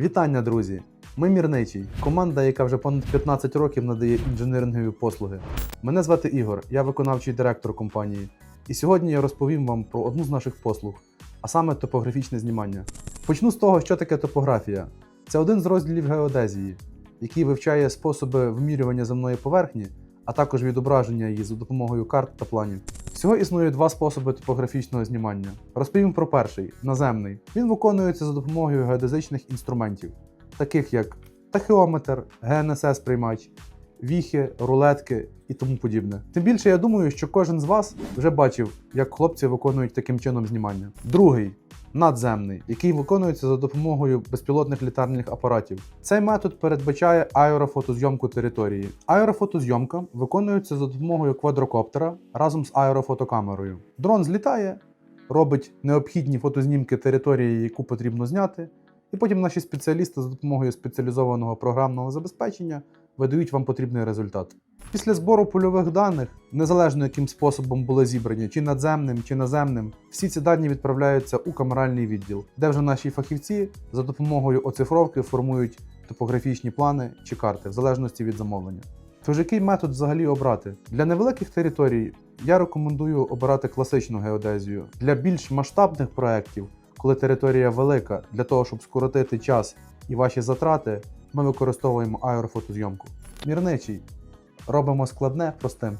Вітання, друзі! Ми Мірничий, команда, яка вже понад 15 років надає інженерингові послуги. Мене звати Ігор, я виконавчий директор компанії. І сьогодні я розповім вам про одну з наших послуг, а саме топографічне знімання. Почну з того, що таке топографія. Це один з розділів геодезії, який вивчає способи вимірювання земної поверхні, а також відображення її за допомогою карт та планів. Всього існує два способи топографічного знімання. Розповім про перший наземний. Він виконується за допомогою геодезичних інструментів, таких як тахіометр, ГНСС-приймач, віхи, рулетки і тому подібне. Тим більше я думаю, що кожен з вас вже бачив, як хлопці виконують таким чином знімання. Другий надземний, який виконується за допомогою безпілотних літальних апаратів. Цей метод передбачає аерофотозйомку території. Аерофотозйомка виконується за допомогою квадрокоптера разом з аерофотокамерою. Дрон злітає, робить необхідні фотознімки території, яку потрібно зняти, і потім наші спеціалісти за допомогою спеціалізованого програмного забезпечення видають вам потрібний результат. Після збору польових даних, незалежно яким способом були зібрані, чи надземним, чи наземним, всі ці дані відправляються у камеральний відділ, де вже наші фахівці за допомогою оцифровки формують топографічні плани чи карти, в залежності від замовлення. Тож який метод взагалі обрати? Для невеликих територій я рекомендую обирати класичну геодезію. Для більш масштабних проєктів, коли територія велика, для того, щоб скоротити час і ваші затрати, ми використовуємо аерофотозйомку. Мірничий. Робимо складне простим.